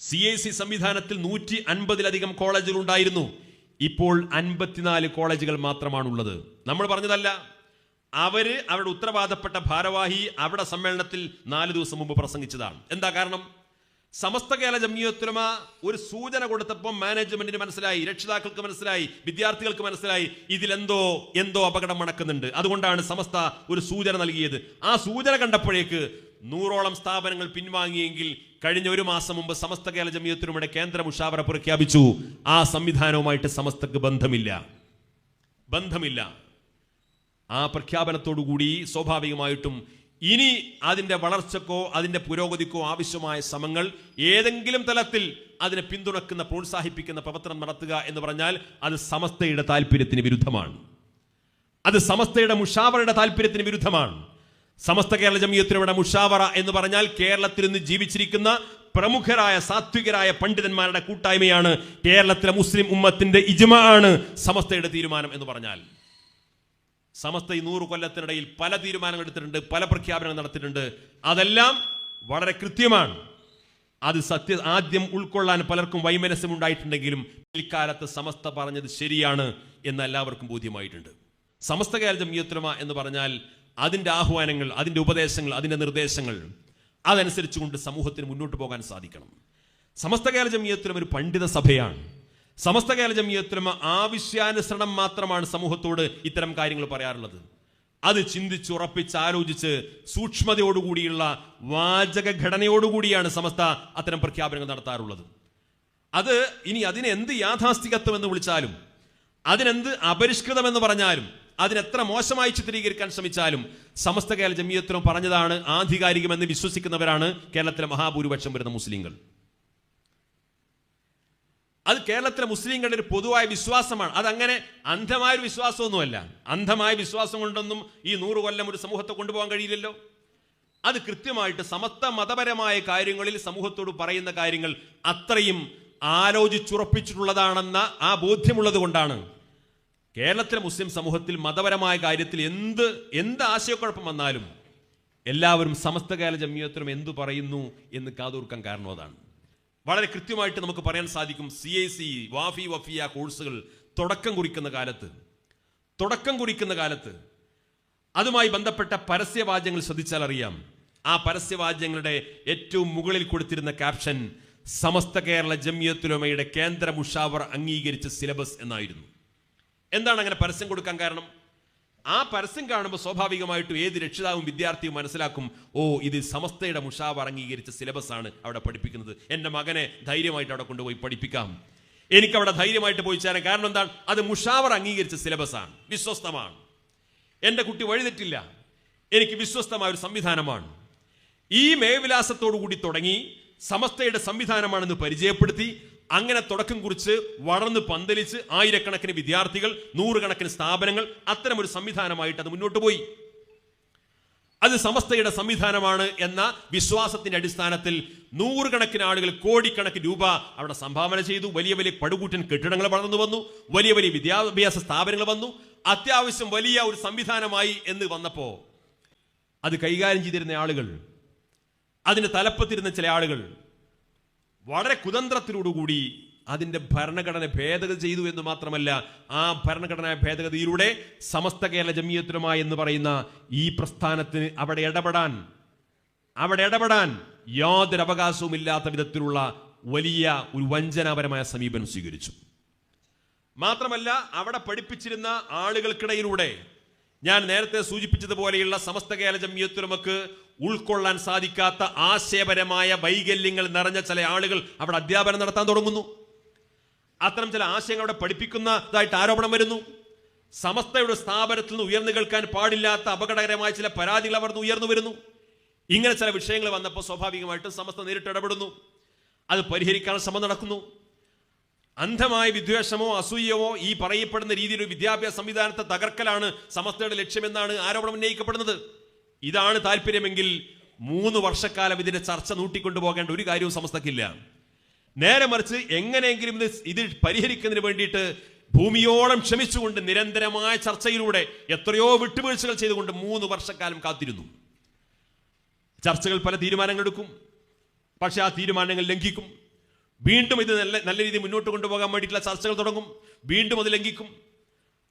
C I C സംവിധാനത്തിൽ നൂറ്റി അൻപതിലധികം കോളേജുകൾ ഉണ്ടായിരുന്നു ഇപ്പോൾ അൻപത്തിനാല് കോളേജുകൾ മാത്രമാണുള്ളത്. നമ്മൾ പറഞ്ഞതല്ല അവർ അവരുടെ ഉത്തരവാദപ്പെട്ട ഭാരവാഹി അവിടെ സമ്മേളനത്തിൽ നാല് ദിവസം മുമ്പ് പ്രസംഗിച്ചതാണ്. എന്താ കാരണം? സമസ്ത കേരള ജമിയത്തുലമ ഒരു സൂചന കൊടുത്തപ്പോൾ മാനേജ്മെന്റിന് മനസ്സിലായി രക്ഷിതാക്കൾക്ക് മനസ്സിലായി വിദ്യാർത്ഥികൾക്ക് മനസ്സിലായി ഇതിലെന്തോ എന്തോ അപകടം മണക്കുന്നുണ്ട് അതുകൊണ്ടാണ് സമസ്ത ഒരു സൂചന നൽകിയത്. ആ സൂചന കണ്ടപ്പോഴേക്ക് നൂറോളം സ്ഥാപനങ്ങൾ പിൻവാങ്ങിയെങ്കിൽ കഴിഞ്ഞ ഒരു മാസം മുമ്പ് സമസ്ത കേരള ജമീയത്തിനുമിടെ കേന്ദ്ര മുഷാവറ പ്രഖ്യാപിച്ചു ആ സംവിധാനവുമായിട്ട് സമസ്തക്ക് ബന്ധമില്ല. ബന്ധമില്ല. ആ പ്രഖ്യാപനത്തോടുകൂടി സ്വാഭാവികമായിട്ടും ഇനി അതിന്റെ വളർച്ചക്കോ അതിന്റെ പുരോഗതിക്കോ ആവശ്യമായ ശ്രമങ്ങൾ ഏതെങ്കിലും തലത്തിൽ അതിനെ പിന്തുണക്കുന്ന പ്രോത്സാഹിപ്പിക്കുന്ന പ്രവർത്തനം നടത്തുക എന്ന് പറഞ്ഞാൽ അത് സമസ്തയുടെ താല്പര്യത്തിന് വിരുദ്ധമാണ്. അത് സമസ്തയുടെ മുഷാവറയുടെ താല്പര്യത്തിന് വിരുദ്ധമാണ്. സമസ്ത കേരള ജമിയത്തിലൂടെ മുഷാവറ എന്ന് പറഞ്ഞാൽ കേരളത്തിൽ നിന്ന് ജീവിച്ചിരിക്കുന്ന പ്രമുഖരായ സാത്വികരായ പണ്ഡിതന്മാരുടെ കൂട്ടായ്മയാണ് കേരളത്തിലെ മുസ്ലിം ഉമ്മത്തിന്റെ ഇജ്മ ആണ് സമസ്തയുടെ തീരുമാനം എന്ന് പറഞ്ഞാൽ. സമസ്ത ഈ നൂറ് കൊല്ലത്തിനിടയിൽ പല തീരുമാനങ്ങൾ എടുത്തിട്ടുണ്ട് പല പ്രഖ്യാപനങ്ങൾ നടത്തിയിട്ടുണ്ട്. അതെല്ലാം വളരെ കൃത്യമാണ്. അത് സത്യ ആദ്യം ഉൾക്കൊള്ളാൻ പലർക്കും വൈമനസ്യം ഉണ്ടായിട്ടുണ്ടെങ്കിലും പിൽക്കാലത്ത് സമസ്ത പറഞ്ഞത് ശരിയാണ് എന്ന് എല്ലാവർക്കും ബോധ്യമായിട്ടുണ്ട്. സമസ്ത കേരള ജമിയത്തുലമ എന്ന് പറഞ്ഞാൽ അതിന്റെ ആഹ്വാനങ്ങൾ അതിന്റെ ഉപദേശങ്ങൾ അതിന്റെ നിർദ്ദേശങ്ങൾ അതനുസരിച്ചുകൊണ്ട് സമൂഹത്തിന് മുന്നോട്ട് പോകാൻ സാധിക്കണം. സമസ്ത കേരള ജമിയത്തുലമ ഒരു പണ്ഡിത സഭയാണ്. സമസ്ത കേരള ജമിയത്തുലമ ആവശ്യാനുസരണം മാത്രമാണ് സമൂഹത്തോട് ഇത്തരം കാര്യങ്ങൾ പറയാറുള്ളത്. അത് ചിന്തിച്ച് ഉറപ്പിച്ച് ആലോചിച്ച് സൂക്ഷ്മതയോടുകൂടിയുള്ള വാചക ഘടനയോടുകൂടിയാണ് സമസ്ത അത്തരം പ്രഖ്യാപനങ്ങൾ നടത്താറുള്ളത്. അത് ഇനി അതിനെന്ത് യാഥാസ്ഥികത്വം എന്ന് വിളിച്ചാലും അതിനെന്ത് അപരിഷ്കൃതമെന്ന് പറഞ്ഞാലും അതിനെത്ര മോശമായി ചിത്രീകരിക്കാൻ ശ്രമിച്ചാലും സമസ്ത കേരള ജമീയത്തിനും പറഞ്ഞതാണ് ആധികാരികമെന്ന് വിശ്വസിക്കുന്നവരാണ് കേരളത്തിലെ മഹാഭൂരിപക്ഷം വരുന്ന മുസ്ലിങ്ങൾ. അത് കേരളത്തിലെ മുസ്ലിങ്ങളുടെ ഒരു പൊതുവായ വിശ്വാസമാണ്. അതങ്ങനെ അന്ധമായൊരു വിശ്വാസമൊന്നുമല്ല. അന്ധമായ വിശ്വാസം കൊണ്ടൊന്നും ഈ നൂറ് കൊല്ലം ഒരു സമൂഹത്തെ കൊണ്ടുപോകാൻ കഴിയില്ലല്ലോ. അത് കൃത്യമായിട്ട് സമസ്ത മതപരമായ കാര്യങ്ങളിൽ സമൂഹത്തോട് പറയുന്ന കാര്യങ്ങൾ അത്രയും ആലോചിച്ചുറപ്പിച്ചിട്ടുള്ളതാണെന്ന ആ ബോധ്യമുള്ളത് കൊണ്ടാണ് കേരളത്തിലെ മുസ്ലിം സമൂഹത്തിൽ മതപരമായ കാര്യത്തിൽ എന്ത് എന്ത് ആശയക്കുഴപ്പം വന്നാലും എല്ലാവരും സമസ്ത കേരള ജമിയത്തിലും എന്തു പറയുന്നു എന്ന് കാതോർക്കാൻ കാരണം അതാണ്. വളരെ കൃത്യമായിട്ട് നമുക്ക് പറയാൻ സാധിക്കും C I C Wafy Wafiyya കോഴ്സുകൾ തുടക്കം കുറിക്കുന്ന കാലത്ത് തുടക്കം കുറിക്കുന്ന കാലത്ത് അതുമായി ബന്ധപ്പെട്ട പരസ്യവാചകങ്ങൾ ശ്രദ്ധിച്ചാൽ അറിയാം. ആ പരസ്യവാചകങ്ങളുടെ ഏറ്റവും മുകളിൽ കൊടുത്തിരുന്ന ക്യാപ്ഷൻ സമസ്ത കേരള ജമിയത്തുലമയുടെ കേന്ദ്ര മുഷാവർ അംഗീകരിച്ച സിലബസ് എന്നായിരുന്നു. എന്താണ് അങ്ങനെ പരസ്യം കൊടുക്കാൻ കാരണം? ആ പരസ്യം കാണുമ്പോൾ സ്വാഭാവികമായിട്ടും ഏത് രക്ഷിതാവും വിദ്യാർത്ഥിയും മനസ്സിലാക്കും ഓ ഇത് സമസ്തയുടെ മുഷാവ് അംഗീകരിച്ച സിലബസ് ആണ് അവിടെ പഠിപ്പിക്കുന്നത്. എന്റെ മകനെ ധൈര്യമായിട്ട് അവിടെ കൊണ്ടുപോയി പഠിപ്പിക്കാം. എനിക്ക് അവിടെ ധൈര്യമായിട്ട് പോയി ചേരാൻ കാരണം എന്താണ്? അത് മുഷാവർ അംഗീകരിച്ച സിലബസ് ആണ്. വിശ്വസ്തമാണ്. എന്റെ കുട്ടി വഴിതെറ്റില്ല. എനിക്ക് വിശ്വസ്തമായ ഒരു സംവിധാനമാണ്. ഈ മേവിലാസത്തോടു കൂടി തുടങ്ങി സമസ്തയുടെ സംവിധാനമാണെന്ന് പരിചയപ്പെടുത്തി അങ്ങനെ തുടക്കം കുറിച്ച് വളർന്ന് പന്തലിച്ച് ആയിരക്കണക്കിന് വിദ്യാർത്ഥികൾ നൂറുകണക്കിന് സ്ഥാപനങ്ങൾ അത്തരം ഒരു സംവിധാനമായിട്ട് അത് മുന്നോട്ട് പോയി. അത് സമസ്തയുടെ സംവിധാനമാണ് എന്ന വിശ്വാസത്തിന്റെ അടിസ്ഥാനത്തിൽ നൂറുകണക്കിന് ആളുകൾ കോടിക്കണക്കിന് രൂപ അവിടെ സംഭാവന ചെയ്തു. വലിയ വലിയ പടുകൂറ്റൻ കെട്ടിടങ്ങൾ വളർന്നു വന്നു. വലിയ വലിയ വിദ്യാഭ്യാസ സ്ഥാപനങ്ങൾ വന്നു. അത്യാവശ്യം വലിയ ഒരു സംവിധാനമായി എന്ന് വന്നപ്പോ അത് കൈകാര്യം ചെയ്തിരുന്ന ആളുകൾ അതിന് തലപ്പത്തിരുന്ന ചില ആളുകൾ വളരെ കുതന്ത്രത്തിനോടുകൂടി അതിന്റെ ഭരണഘടന ഭേദഗതി ചെയ്തു എന്ന് മാത്രമല്ല ആ ഭരണഘടനാ ഭേദഗതിയിലൂടെ സമസ്ത കേരള ജമിയത്തുലമ എന്ന് പറയുന്ന ഈ പ്രസ്ഥാനത്തിന് അവിടെ ഇടപെടാൻ അവിടെ ഇടപെടാൻ യാതൊരു അവകാശവും ഇല്ലാത്ത വിധത്തിലുള്ള വലിയ ഒരു വഞ്ചനാപരമായ സമീപനം സ്വീകരിച്ചു. മാത്രമല്ല അവിടെ പഠിപ്പിച്ചിരുന്ന ആളുകൾക്കിടയിലൂടെ ഞാൻ നേരത്തെ സൂചിപ്പിച്ചതുപോലെയുള്ള സമസ്ത കേരള ജമിയത്തുലമക്ക് ഉൾക്കൊള്ളാൻ സാധിക്കാത്ത ആശയപരമായ വൈകല്യങ്ങൾ നിറഞ്ഞ ചില ആളുകൾ അവിടെ അധ്യാപനം നടത്താൻ തുടങ്ങുന്നു. അത്തരം ചില ആശയങ്ങൾ അവിടെ പഠിപ്പിക്കുന്നതായിട്ട് ആരോപണം വരുന്നു. സമസ്തയുടെ സ്ഥാപനത്തിൽ നിന്ന് ഉയർന്നു കേൾക്കാൻ പാടില്ലാത്ത അപകടകരമായ ചില പരാതികൾ അവർ ഉയർന്നു വരുന്നു. ഇങ്ങനെ ചില വിഷയങ്ങൾ വന്നപ്പോൾ സ്വാഭാവികമായിട്ടും സമസ്ത നേരിട്ട് ഇടപെടുന്നു. അത് പരിഹരിക്കാൻ ശ്രമം നടക്കുന്നു. അന്ധമായ വിദ്വേഷമോ അസൂയയോ ഈ പറയപ്പെടുന്ന രീതിയിൽ ഒരു വിദ്യാഭ്യാസ സംവിധാനത്തെ തകർക്കലാണ് സമസ്തയുടെ ലക്ഷ്യമെന്നാണ് ആരോപണം ഉന്നയിക്കപ്പെടുന്നത്. ഇതാണ് താല്പര്യമെങ്കിൽ മൂന്ന് വർഷക്കാലം ഇതിന്റെ ചർച്ച നൂട്ടിക്കൊണ്ടു പോകേണ്ട ഒരു കാര്യവും സമസ്തക്കില്ല. നേരെ മറിച്ച് എങ്ങനെയെങ്കിലും ഇത് ഇത് പരിഹരിക്കുന്നതിന് വേണ്ടിയിട്ട് ഭൂമിയോളം ക്ഷമിച്ചുകൊണ്ട് നിരന്തരമായ ചർച്ചയിലൂടെ എത്രയോ വിട്ടുവീഴ്ചകൾ ചെയ്തുകൊണ്ട് മൂന്ന് വർഷക്കാലം കാത്തിരുന്നു. ചർച്ചകൾ പല തീരുമാനങ്ങൾ എടുക്കും. പക്ഷെ ആ തീരുമാനങ്ങൾ ലംഘിക്കും. വീണ്ടും ഇത് നല്ല നല്ല രീതിയിൽ മുന്നോട്ട് കൊണ്ടുപോകാൻ വേണ്ടിയിട്ടുള്ള ചർച്ചകൾ തുടങ്ങും. വീണ്ടും അത് ലംഘിക്കും.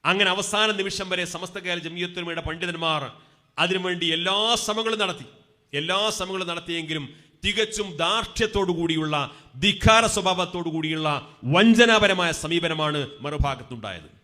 അങ്ങനെ അവസാന നിമിഷം വരെ സമസ്ത കേരള ജമിയത്തുമയുടെ പണ്ഡിതന്മാർ അതിനുവേണ്ടി എല്ലാ ശ്രമങ്ങളും നടത്തി. എല്ലാ ശ്രമങ്ങളും നടത്തിയെങ്കിലും തികച്ചും ദാർഢ്യത്തോടു കൂടിയുള്ള ധിക്കാര സ്വഭാവത്തോടു കൂടിയുള്ള വഞ്ചനാപരമായ സമീപനമാണ് മറുഭാഗത്തുണ്ടായത്.